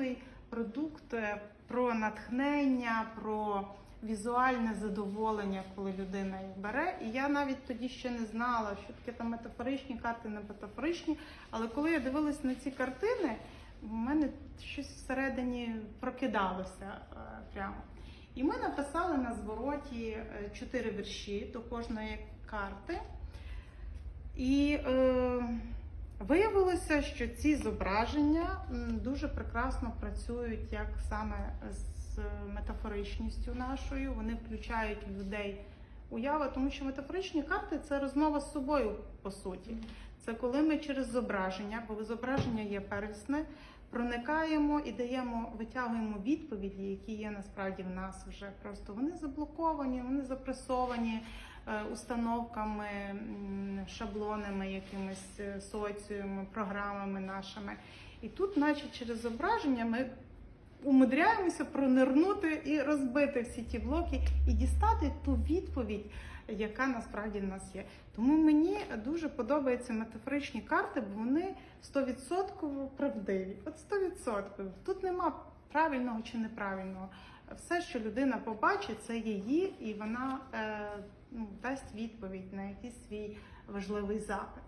красивий продукт е, про натхнення, про візуальне задоволення, коли людина їх бере. І я навіть тоді ще не знала, що таке там метафоричні карти, не метафоричні. Але коли я дивилась на ці картини, в мене щось всередині прокидалося е, прямо. І ми написали на звороті е, чотири вірші до кожної карти. І виявилося, що ці зображення дуже прекрасно працюють як саме з метафоричністю нашою. Вони включають в людей уяву, тому що метафоричні карти це розмова з собою, по суті. Це коли ми через зображення, бо зображення є первісне, проникаємо і даємо, витягуємо відповіді, які є насправді в нас вже. Просто вони заблоковані, вони запресовані е, установками, шаблонами, якимись е, соціумами, програмами нашими. І тут, наче через зображення, ми умудряємося пронирнути і розбити всі ті блоки і дістати ту відповідь, яка насправді в нас є. Тому мені дуже подобаються метафоричні карти, бо вони 100% правдиві. От 100%. Тут нема правильного чи неправильного. Все, що людина побачить, це її, і вона е, ну, дасть відповідь на якийсь свій важливий запит.